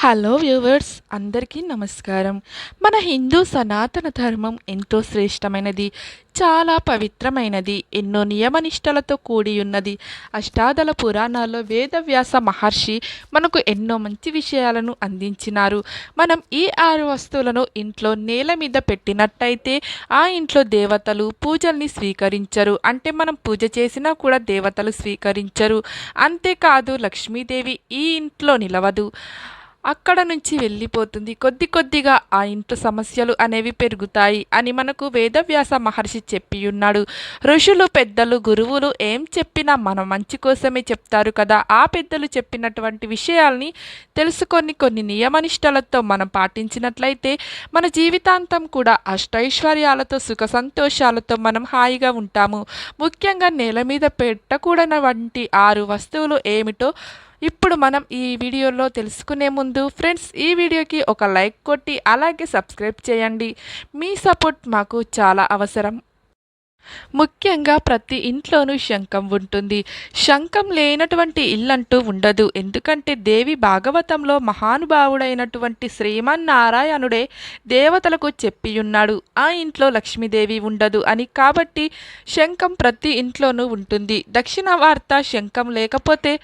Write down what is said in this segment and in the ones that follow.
Hello viewers అందరికీ నమస్కారం. మన హిందూ సనాతన ధర్మం ఎంతో శ్రేష్టమైనది చాలా పవిత్రమైనది ఎన్నో నియమనిష్టలతో కూడి ఉన్నది. అష్టాదల పురాణాల్లో వేదవ్యాస మహర్షి మనకు ఎన్నో మంచి విషయాలను అందించినారు. మనం ఈ ఆరు వస్తువులను ఇంట్లో నేల మీద పెట్టినట్టయితే ఆ ఇంట్లో దేవతలు పూజల్ని స్వీకరించరు. అంటే మనం పూజ చేసినా కూడా దేవతలు స్వీకరించరు. అంతేకాదు లక్ష్మీదేవి ఈ ఇంట్లో నిలవదు. అక్కడ నుంచి వెళ్ళిపోతుంది. కొద్ది కొద్దిగా ఆ ఇంట్లో సమస్యలు అనేవి పెరుగుతాయి అని మనకు వేదవ్యాస మహర్షి చెప్పి ఉన్నాడు ఋషులు పెద్దలు గురువులు ఏం చెప్పినా మన మంచి కోసమే చెప్తారు కదా. ఆ పెద్దలు చెప్పినటువంటి విషయాల్ని తెలుసుకొని కొన్ని నియమనిష్టలతో మనం పాటించినట్లయితే మన జీవితాంతం కూడా అష్టైశ్వర్యాలతో సుఖ సంతోషాలతో మనం హాయిగా ఉంటాము. ముఖ్యంగా నేల మీద పెట్టకూడని వంటి ఆరు వస్తువులు ఏమిటో ఇప్పుడు మనం ఈ వీడియోలో తెలుసుకునే ముందు ఫ్రెండ్స్ ఈ వీడియోకి ఒక లైక్ కొట్టి అలాగే సబ్స్క్రైబ్ చేయండి. మీ సపోర్ట్ మాకు చాలా అవసరం. ముఖ్యంగా ప్రతి ఇంట్లోనూ శంఖం ఉంటుంది. శంఖం లేనటువంటి ఇల్లంటూ ఉండదు. ఎందుకంటే దేవి భాగవతంలో మహానుభావుడైనటువంటి శ్రీమన్నారాయణుడే దేవతలకు చెప్పియున్నాడు. ఆ ఇంట్లో లక్ష్మీదేవి ఉండదు అని. కాబట్టి శంఖం ప్రతి ఇంట్లోనూ ఉంటుంది. దక్షిణ వార్త శంఖం లేకపోతే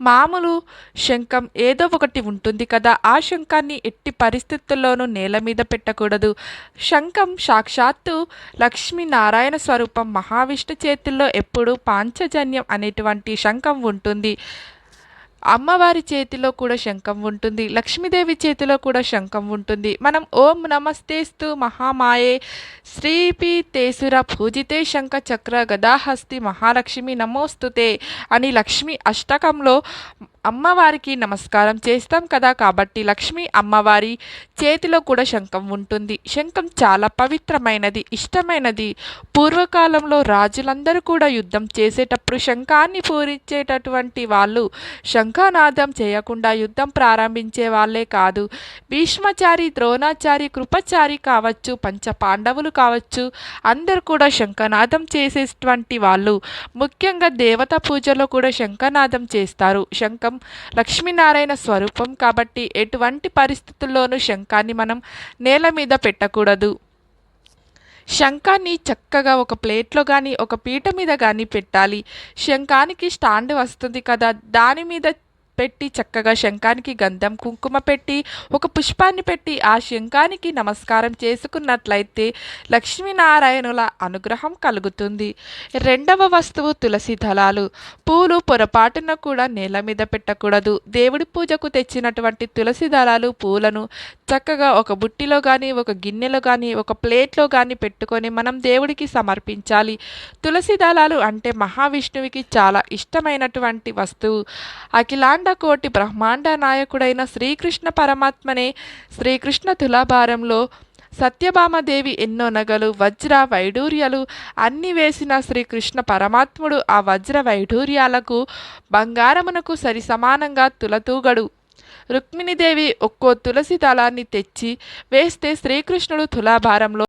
మామూలు శంఖం ఏదో ఒకటి ఉంటుంది కదా. ఆ శంఖాన్ని ఎట్టి పరిస్థితుల్లోనూ నేల మీద పెట్టకూడదు. శంఖం సాక్షాత్తు లక్ష్మీనారాయణ స్వరూపం మహావిష్ణు చేతుల్లో ఎప్పుడూ పాంచజన్యం అనేటువంటి శంఖం ఉంటుంది. అమ్మవారి చేతిలో కూడా శంఖం ఉంటుంది లక్ష్మీదేవి చేతిలో కూడా శంఖం ఉంటుంది. మనం ఓం నమస్తేస్తు మహామాయే. శ్రీపి తేసుర పూజితే శంఖ చక్ర గదాహస్తి మహాలక్ష్మి నమోస్తుతే అని లక్ష్మి అష్టకంలో అమ్మవారికి నమస్కారం చేస్తాం కదా కాబట్టి లక్ష్మి అమ్మవారి చేతిలో కూడా శంఖం ఉంటుంది. శంఖం చాలా పవిత్రమైనది ఇష్టమైనది. పూర్వకాలంలో రాజులందరూ కూడా యుద్ధం చేసేటప్పుడు శంఖాన్ని పూరించేటటువంటి వాళ్ళు శంఖనాదం చేయకుండా యుద్ధం ప్రారంభించే వాళ్ళే కాదు. భీష్మచారి ద్రోణాచారి కృపచారి కావచ్చు పంచ పాండవులు కావచ్చు అందరు కూడా శంఖనాదం చేసేటువంటి వాళ్ళు. ముఖ్యంగా దేవత పూజలో కూడా శంఖనాదం చేస్తారు. శంఖ లక్ష్మీనారాయణ స్వరూపం కాబట్టి ఎటువంటి పరిస్థితుల్లోనూ శంఖాన్ని మనం నేల మీద పెట్టకూడదు. శంఖాన్ని చక్కగా ఒక ప్లేట్లో కానీ ఒక పీట మీద కానీ పెట్టాలి. శంఖానికి స్టాండ్ వస్తుంది కదా దాని మీద పెట్టి చక్కగా శంఖానికి గంధం కుంకుమ పెట్టి ఒక పుష్పాన్ని పెట్టి ఆ శంఖానికి నమస్కారం చేసుకున్నట్లయితే లక్ష్మీనారాయణుల అనుగ్రహం కలుగుతుంది. రెండవ వస్తువు తులసి దళాలు. పూలు పొరపాటున కూడా నేల మీద పెట్టకూడదు. దేవుడి పూజకు తెచ్చినటువంటి తులసి దళాలు పూలను చక్కగా ఒక బుట్టిలో కానీ ఒక గిన్నెలో కానీ ఒక ప్లేట్లో కానీ పెట్టుకొని మనం దేవుడికి సమర్పించాలి. తులసి దళాలు అంటే మహావిష్ణువుకి చాలా ఇష్టమైనటువంటి వస్తువు. అఖిలాండ కోటి బ్రహ్మాండ నాయకుడైన శ్రీకృష్ణ పరమాత్మనే శ్రీకృష్ణ తులాభారంలో సత్యభామదేవి ఎన్నో నగలు వజ్ర వైడూర్యాలు అన్ని వేసిన శ్రీకృష్ణ పరమాత్ముడు ఆ వజ్ర వైఢూర్యాలకు బంగారమునకు సరి సమానంగా తులతూగడు. రుక్మిణీదేవి ఒక్కో తులసి దళాన్ని తెచ్చి వేస్తే శ్రీకృష్ణుడు తులాభారంలో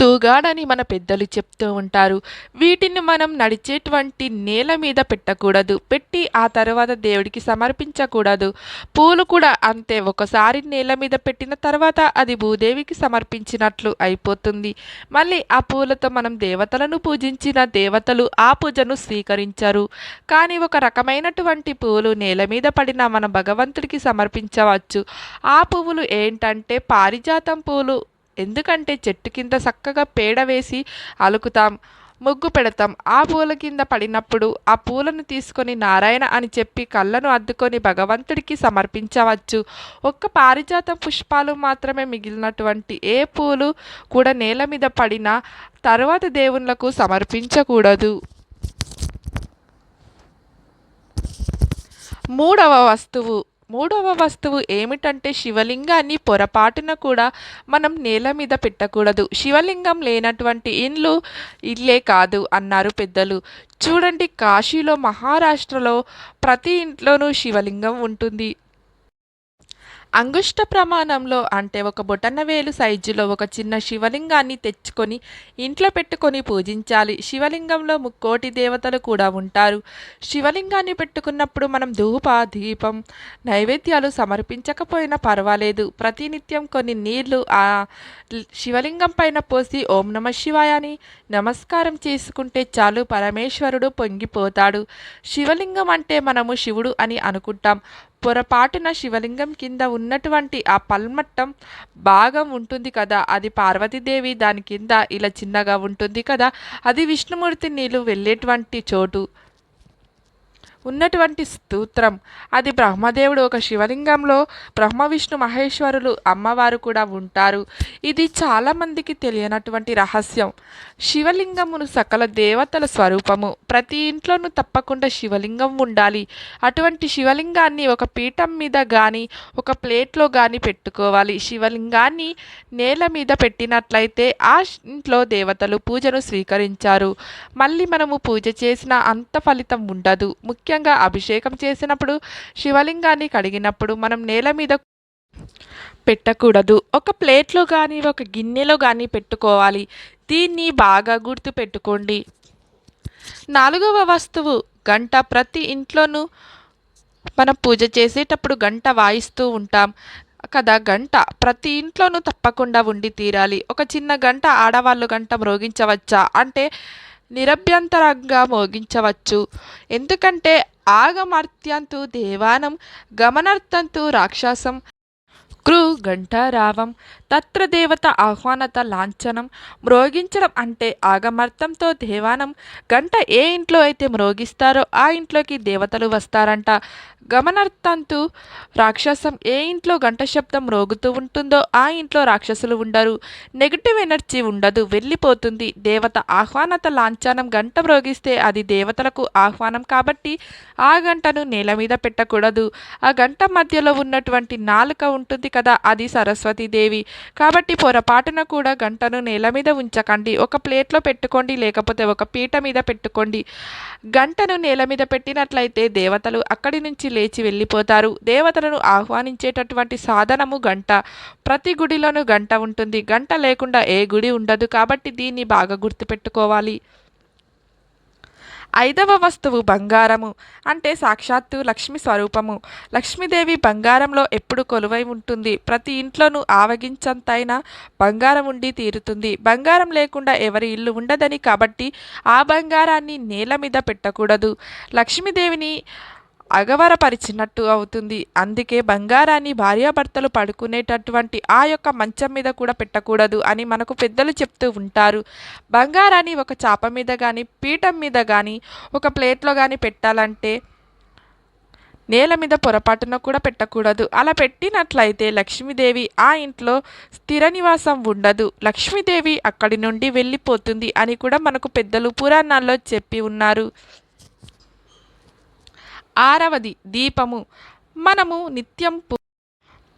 తూగాడని మన పెద్దలు చెప్తూ ఉంటారు. వీటిని మనం నడిచేటువంటి నేల మీద పెట్టకూడదు. పెట్టి ఆ తర్వాత దేవుడికి సమర్పించకూడదు. పూలు కూడా అంతే. ఒకసారి నేల మీద పెట్టిన తర్వాత అది భూదేవికి సమర్పించినట్లు అయిపోతుంది. మళ్ళీ ఆ పూలతో మనం దేవతలను పూజించిన దేవతలు ఆ పూజను స్వీకరించరు. కానీ ఒక రకమైనటువంటి పూలు నేల మీద పడిన మన భగవంతుడికి సమర్పించవచ్చు. ఆ పువ్వులు ఏంటంటే పారిజాతం పూలు. ఎందుకంటే చెట్టు కింద చక్కగా పేడ వేసి అలుకుతాం ముగ్గు పెడతాం. ఆ పూల కింద పడినప్పుడు ఆ పూలను తీసుకొని నారాయణ అని చెప్పి కళ్ళను అద్దుకొని భగవంతుడికి సమర్పించవచ్చు. ఒక్క పారిజాతం పుష్పాలు మాత్రమే మిగిలినటువంటి ఏ పూలు కూడా నేల మీద పడినా తర్వాత దేవుళ్ళకు సమర్పించకూడదు. మూడవ వస్తువు మూడవ వస్తువు ఏమిటంటే శివలింగాన్ని పొరపాటున కూడా మనం నేల మీద పెట్టకూడదు. శివలింగం లేనటువంటి ఇండ్లు ఇల్లే కాదు అన్నారు పెద్దలు. చూడండి కాశీలో మహారాష్ట్రలో ప్రతి ఇంట్లోనూ శివలింగం ఉంటుంది. అంగుష్ట ప్రమాణంలో అంటే ఒక బొటనవేలు సైజులో ఒక చిన్న శివలింగాన్ని తెచ్చుకొని ఇంట్లో పెట్టుకొని పూజించాలి. శివలింగంలో ముక్కోటి దేవతలు కూడా ఉంటారు. శివలింగాన్ని పెట్టుకున్నప్పుడు మనం ధూప దీపం నైవేద్యాలు సమర్పించకపోయినా పర్వాలేదు. ప్రతినిత్యం కొన్ని నీళ్ళు ఆ శివలింగం పైన పోసి ఓం నమ శివాయని నమస్కారం చేసుకుంటే చాలు పరమేశ్వరుడు పొంగిపోతాడు. శివలింగం అంటే మనము శివుడు అని అనుకుంటాం. పొరపాటున శివలింగం కింద ఉన్నటువంటి ఆ పల్మట్టం భాగం ఉంటుంది కదా అది పార్వతీదేవి దాని కింద ఇలా చిన్నగా ఉంటుంది కదా అది విష్ణుమూర్తి నీళ్ళు వెళ్ళేటువంటి చోటు. ఉన్నటువంటి స్తోత్రం. అది బ్రహ్మదేవుడు ఒక శివలింగంలో బ్రహ్మ విష్ణు మహేశ్వరులు అమ్మవారు కూడా ఉంటారు. ఇది చాలామందికి తెలియనటువంటి రహస్యం. శివలింగమును సకల దేవతల స్వరూపము. ప్రతి ఇంట్లోనూ తప్పకుండా శివలింగం ఉండాలి. అటువంటి శివలింగాన్ని ఒక పీఠం మీద కానీ ఒక ప్లేట్లో కానీ పెట్టుకోవాలి. శివలింగాన్ని నేల మీద పెట్టినట్లయితే ఆ ఇంట్లో దేవతలు పూజను స్వీకరించారు. మళ్ళీ మనము పూజ చేసిన అంత ఫలితం ఉండదు. ముఖ్యంగా అభిషేకం చేసినప్పుడు శివలింగాన్ని కడిగినప్పుడు మనం నేల మీద పెట్టకూడదు. ఒక ప్లేట్లో కానీ ఒక గిన్నెలో కానీ పెట్టుకోవాలి. దీన్ని బాగా గుర్తు పెట్టుకోండి. నాలుగవ వస్తువు గంట ప్రతి ఇంట్లోనూ మనం పూజ చేసేటప్పుడు గంట వాయిస్తూ ఉంటాం. కదా గంట ప్రతి ఇంట్లోనూ తప్పకుండా ఉండి తీరాలి. ఒక చిన్న గంట ఆడవాళ్ళు గంట మ్రోగించవచ్చా? అంటే నిరభ్యంతరంగా మోగించవచ్చు. ఎందుకంటే ఆగమర్త్యంతు దేవానం గమనార్థంతు రాక్షసం కృ ఘంటారావం తత్ర దేవత ఆహ్వానత లాంఛనం మ్రోగించడం అంటే ఆగమర్థంతో దేవానం. గంట ఏ ఇంట్లో అయితే మ్రోగిస్తారో ఆ ఇంట్లోకి దేవతలు వస్తారంట. గమనార్థంతు రాక్షసం ఏ ఇంట్లో గంట శబ్దం మ్రోగుతూ ఉంటుందో ఆ ఇంట్లో రాక్షసులు ఉండరు. నెగిటివ్ ఎనర్జీ ఉండదు వెళ్ళిపోతుంది. దేవత ఆహ్వానత లాంఛనం గంట మ్రోగిస్తే అది దేవతలకు ఆహ్వానం కాబట్టి ఆ గంటను నేల మీద పెట్టకూడదు. ఆ గంట మధ్యలో ఉన్నటువంటి నాలుక ఉంటుంది కదా అది సరస్వతీదేవి. కాబట్టి పొరపాటున కూడా గంటను నేల మీద ఉంచకండి. ఒక ప్లేట్లో పెట్టుకోండి లేకపోతే ఒక పీట మీద పెట్టుకోండి. గంటను నేల మీద పెట్టినట్లయితే దేవతలు అక్కడి నుంచి లేచి వెళ్ళిపోతారు. దేవతలను ఆహ్వానించేటటువంటి సాధనము గంట. ప్రతి గుడిలోనూ గంట ఉంటుంది. గంట లేకుండా ఏ గుడి ఉండదు. కాబట్టి దీన్ని బాగా గుర్తుపెట్టుకోవాలి. ఐదవ వస్తువు బంగారము అంటే సాక్షాత్తు లక్ష్మి స్వరూపము. లక్ష్మీదేవి బంగారంలో ఎప్పుడు కొలువై ఉంటుంది? ప్రతి ఇంట్లోనూ ఆవగించంతైనా బంగారం ఉండి తీరుతుంది. బంగారం లేకుండా ఎవరి ఇల్లు ఉండదని కాబట్టి ఆ బంగారాన్ని నేల మీద పెట్టకూడదు. లక్ష్మీదేవిని అగవరపరిచినట్టు అవుతుంది. అందుకే బంగారాన్ని భార్యాభర్తలు పడుకునేటటువంటి ఆ యొక్క మంచం మీద కూడా పెట్టకూడదు అని మనకు పెద్దలు చెప్తూ ఉంటారు. బంగారాన్ని ఒక చాప మీద కానీ పీఠం మీద కానీ ఒక ప్లేట్లో కానీ పెట్టాలంటే నేల మీద పొరపాటున కూడా పెట్టకూడదు. అలా పెట్టినట్లయితే లక్ష్మీదేవి ఆ ఇంట్లో స్థిర నివాసం ఉండదు. లక్ష్మీదేవి అక్కడి నుండి వెళ్ళిపోతుంది అని కూడా మనకు పెద్దలు పురాణాల్లో చెప్పి ఉన్నారు. ఆరవది దీపము. మనము నిత్యం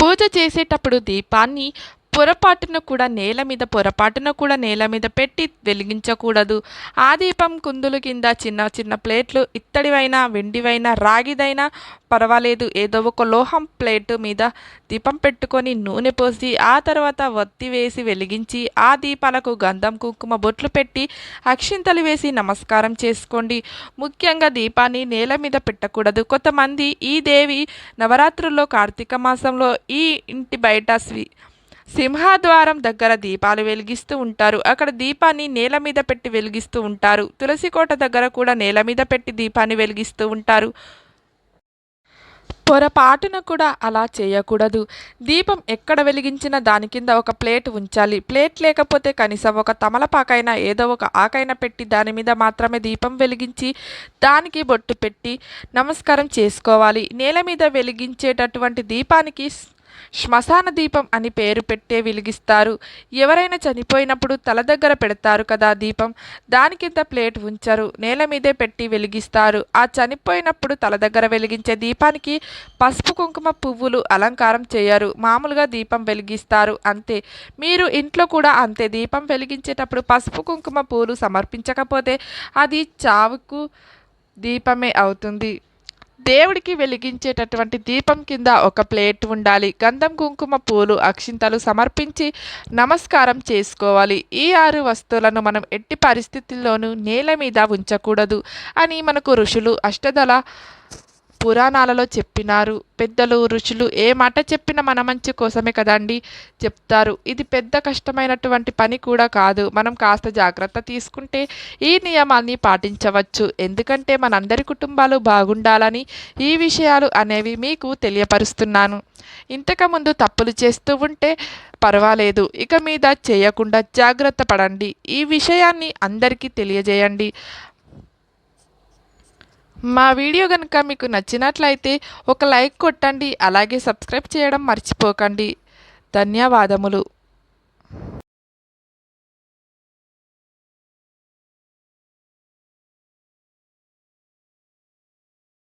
పూజ చేసేటప్పుడు దీపాన్ని పొరపాటున కూడా నేల మీద పొరపాటున కూడా నేల మీద పెట్టి వెలిగించకూడదు. ఆ దీపం కుందులు కింద చిన్న చిన్న ప్లేట్లు ఇత్తడివైనా వెండివైనా రాగిదైనా పర్వాలేదు. ఏదో ఒక లోహం ప్లేటు మీద దీపం పెట్టుకొని నూనె పోసి ఆ తర్వాత వత్తి వేసి వెలిగించి ఆ దీపాలకు గంధం కుంకుమ బొట్లు పెట్టి అక్షింతలు వేసి నమస్కారం చేసుకోండి. ముఖ్యంగా దీపాన్ని నేల మీద పెట్టకూడదు. కొంతమంది ఈ దేవి నవరాత్రుల్లో కార్తీక మాసంలో ఈ ఇంటి బయట స్వీ సింహద్వారం దగ్గర దీపాలు వెలిగిస్తూ ఉంటారు. అక్కడ దీపాన్ని నేల మీద పెట్టి వెలిగిస్తూ ఉంటారు. తులసి కోట దగ్గర కూడా నేల మీద పెట్టి దీపాన్ని వెలిగిస్తూ ఉంటారు. పొరపాటున కూడా అలా చేయకూడదు. దీపం ఎక్కడ వెలిగించినా దాని కింద ఒక ప్లేట్ ఉంచాలి. ప్లేట్ లేకపోతే కనీసం ఒక తమలపాకైనా ఏదో ఒక ఆకైనా పెట్టి దాని మీద మాత్రమే దీపం వెలిగించి దానికి బొట్టు పెట్టి నమస్కారం చేసుకోవాలి. నేల మీద వెలిగించేటటువంటి దీపానికి శ్మశాన దీపం అని పేరు పెట్టే వెలిగిస్తారు. ఎవరైనా చనిపోయినప్పుడు తల దగ్గర పెడతారు కదా దీపం. దాని కింద ప్లేట్ ఉంచరు. నేల మీదే పెట్టి వెలిగిస్తారు. ఆ చనిపోయినప్పుడు తల దగ్గర వెలిగించే దీపానికి పసుపు కుంకుమ పువ్వులు అలంకారం చేయరు. మామూలుగా దీపం వెలిగిస్తారు. అంతే. మీరు ఇంట్లో కూడా అంతే. దీపం వెలిగించేటప్పుడు పసుపు కుంకుమ పువ్వులు సమర్పించకపోతే అది చావుకు దీపమే అవుతుంది. దేవుడికి వెలిగించేటటువంటి దీపం కింద ఒక ప్లేట్ ఉండాలి. గంధం కుంకుమ పూలు అక్షింతలు సమర్పించి నమస్కారం చేసుకోవాలి. ఈ ఆరు వస్తువులను మనం ఎట్టి పరిస్థితుల్లోనూ నేల మీద ఉంచకూడదు అని మనకు ఋషులు అష్టదల పురాణాలలో చెప్పినారు. పెద్దలు ఋషులు ఏ మాట చెప్పినా మన మంచి కోసమే కదండి చెప్తారు. ఇది పెద్ద కష్టమైనటువంటి పని కూడా కాదు. మనం కాస్త జాగ్రత్త తీసుకుంటే ఈ నియమాన్ని పాటించవచ్చు. ఎందుకంటే మనందరి కుటుంబాలు బాగుండాలని ఈ విషయాలు అనేవి మీకు తెలియపరుస్తున్నాను. ఇంతకుముందు తప్పులు చేస్తూ ఉంటే పర్వాలేదు. ఇక మీద చేయకుండా జాగ్రత్త పడండి. ఈ విషయాన్ని అందరికీ తెలియజేయండి. మా వీడియో కనుక మీకు నచ్చినట్లయితే ఒక లైక్ కొట్టండి అలాగే సబ్స్క్రైబ్ చేయడం మర్చిపోకండి. ధన్యవాదములు.